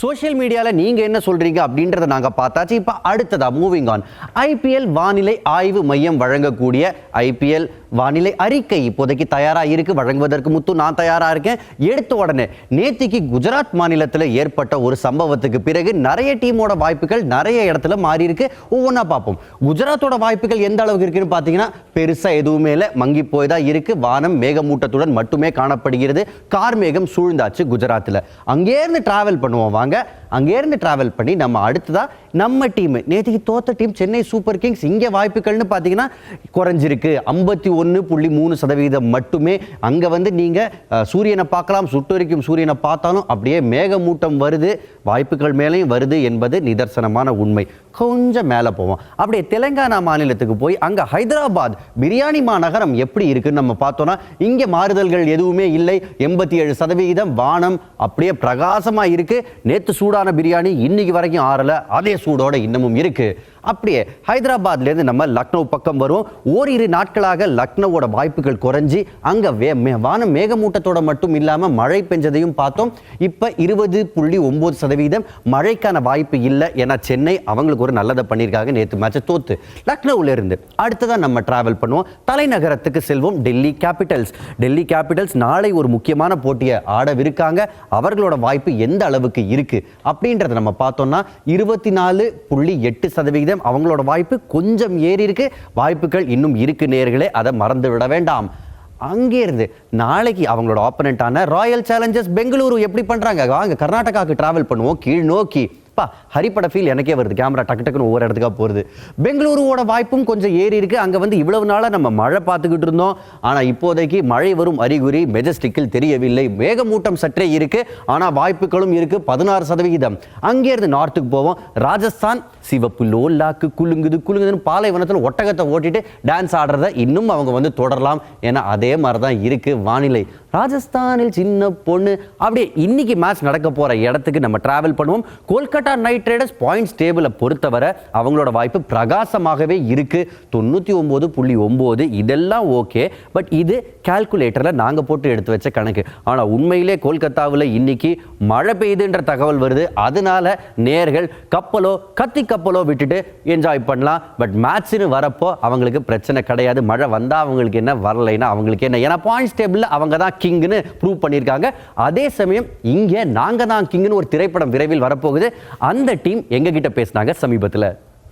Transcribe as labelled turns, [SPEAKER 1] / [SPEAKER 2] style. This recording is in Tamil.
[SPEAKER 1] சோஷியல் மீடியாவில் நீங்கள் என்ன சொல்கிறீங்க அப்படின்றத நாங்கள் பார்த்தாச்சு. இப்போ அடுத்ததா மூவிங் ஆன் ஐபிஎல் வானிலை ஆய்வு மையம் வழங்கக்கூடிய ஐபிஎல் வானிலை அறிக்கை இப்போதைக்கு தயாராக இருக்கு. வழங்குவதற்கு முத்து நான் தயாராக இருக்கேன். எடுத்த உடனே நேத்திக்கு குஜராத் மாநிலத்தில் ஏற்பட்ட ஒரு சம்பவத்துக்கு பிறகு நிறைய டீமோட வாய்ப்புகள் நிறைய இடத்துல மாறி இருக்கு ஒவ்வொன்றா பார்ப்போம். குஜராத்தோட வாய்ப்புகள் எந்த அளவுக்கு இருக்குன்னு பார்த்தீங்கன்னா பெருசாக எதுவுமே இல்லை. மங்கி போய் தான் இருக்கு. வானம் மேகமூட்டத்துடன் மட்டுமே காணப்படுகிறது. கார் மேகம் சூழ்ந்தாச்சு குஜராத்தில். அங்கேருந்து டிராவல் பண்ணுவோம் வாங்க. அங்கேருந்து டிராவல் பண்ணி நம்ம அடுத்ததாக நம்ம டீம் நேற்றுக்கு தோத்த டீம் சென்னை சூப்பர் கிங்ஸ் இங்கே வாய்ப்புகள்னு பார்த்தீங்கன்னா குறைஞ்சிருக்கு. ஐம்பத்தி ஒன்று புள்ளி மூணு சதவீதம் மட்டுமே. அங்கே வந்து நீங்கள் சூரியனை பார்க்கலாம் சுட்டரிக்கும் சூரியனை பார்த்தாலும் அப்படியே மேகமூட்டம் வருது. வாய்ப்புகள் மேலேயும் வருது என்பது நிதர்சனமான உண்மை. கொஞ்சம் மேலே போவோம். அப்படியே தெலுங்கானா மாநிலத்துக்கு போய் அங்கே ஹைதராபாத் பிரியாணி மாநகரம் எப்படி இருக்குன்னு நம்ம பார்த்தோம்னா இங்கே மாறுதல்கள் எதுவுமே இல்லை. எண்பத்தி ஏழு சதவிகிதம் வானம் அப்படியே பிரகாசமாக இருக்கு நேற்று சூடான பிரியாணி இன்னைக்கு வரைக்கும் ஆறலை. அதே சூடோட இன்னமும் இருக்கு. அப்படியே ஹைதராபாத்லேருந்து நம்ம லக்னோ பக்கம் வரும். ஓரிரு நாட்களாக லக்னோவோட வாய்ப்புகள் குறைஞ்சி அங்கே வே மே- வானம் மேகமூட்டத்தோட மட்டும் இல்லாமல் மழை பெஞ்சதையும் பார்த்தோம். இப்போ இருபது புள்ளி ஒம்பது சதவீதம் மழைக்கான வாய்ப்பு இல்லை ஏன்னா சென்னை அவங்களுக்கு ஒரு நல்லதை பண்ணியிருக்காங்க நேற்று மேட்சை தோத்து. லக்னோவிலிருந்து அடுத்ததான் நம்ம டிராவல் பண்ணுவோம். தலைநகரத்துக்கு செல்வோம் டெல்லி கேபிட்டல்ஸ் டெல்லி கேபிட்டல்ஸ் நாளை ஒரு முக்கியமான போட்டியை ஆடவிருக்காங்க. அவர்களோட வாய்ப்பு எந்த அளவுக்கு இருக்குது அப்படின்றத நம்ம பார்த்தோம்னா இருபத்தி நாலு புள்ளி எட்டு சதவிகிதம் அவங்களோட வாய்ப்பு கொஞ்சம் ஏறி இருக்கு வாய்ப்புகள் இன்னும் இருக்கு நேர்களே அதை மறந்து விட வேண்டாம். அங்கே இருந்து நாளைக்கு அவங்களோட ஆப்பனண்டான ராயல் சேலஞ்சர்ஸ் பெங்களூரு எப்படி பண்றாங்க? வாங்க கர்நாடகாவுக்கு டிராவல் பண்ணுவோம். கீழ் நோக்கி. பா ஹரிப்பட ஃபீல் எனக்கே வருது. கேமரா டக்கு டக்குன்னு ஒவ்வொரு இடத்துக்காக போகிறது பெங்களூருவோட வாய்ப்பும் கொஞ்சம் ஏறி இருக்கு. அங்கே வந்து இவ்வளவு நாளாக நம்ம மழை பார்த்துக்கிட்டு இருந்தோம். ஆனால் இப்போதைக்கு மழை வரும் அறிகுறி மெஜஸ்டிக்கில் தெரியவில்லை. மேகமூட்டம் சற்றே இருக்கு. ஆனால் வாய்ப்புகளும் இருக்கு. பதினாறு சதவிகிதம். அங்கேருந்து நார்த்துக்கு போவோம். ராஜஸ்தான் சிவப்பு லோல்லாக்கு குலுங்குது குலுங்குதுன்னு பாலைவனத்தில் ஒட்டகத்தை ஓட்டிட்டு டான்ஸ் ஆடுறத இன்னும் அவங்க வந்து தொடரலாம் ஏன்னா அதே மாதிரி தான் இருக்கு வானிலை. ராஜஸ்தானில் சின்ன பொண்ணு. அப்படியே இன்னைக்கு மேட்ச் நடக்க போற இடத்துக்கு நம்ம டிராவல் பண்ணுவோம். கோல்கட்டா நைட் ரைடர்ஸ் பாயிண்ட்ஸ் டேபிளை பொறுத்தவரை அவங்களோட வாய்ப்பு பிரகாசமாகவே இருக்கு. தொண்ணூற்றி ஒம்பது புள்ளி ஒம்பது இதெல்லாம் ஓகே. பட் இது கால்குலேட்டரில் நாங்கள் போட்டு எடுத்து வச்ச கணக்கு. ஆனால் உண்மையிலே கோல்கத்தாவில் இன்னைக்கு மழை பெய்யுதுன்ற தகவல் வருது. அதனால நேர்கள் கப்பலோ கத்தி கப்பலோ விட்டுட்டு என்ஜாய் பண்ணலாம். பட் மேட்ச்னு வரப்போ அவங்களுக்கு பிரச்சனை கிடையாது. மழை வந்தால் அவங்களுக்கு என்ன வரலைன்னா அவங்களுக்கு என்ன? ஏன்னா பாயிண்ட்ஸ் டேபிளில் அவங்க தான் கிங்னு ப்ரூவ் பண்ணியிருக்காங்க அதே சமயம் இங்கே நாங்கள் தான் கிங்னு ஒரு திரைப்படம் விரைவில் வரப்போகுது. அந்த டீம் எங்ககிட்ட பேசினாங்க சமீபத்தில்.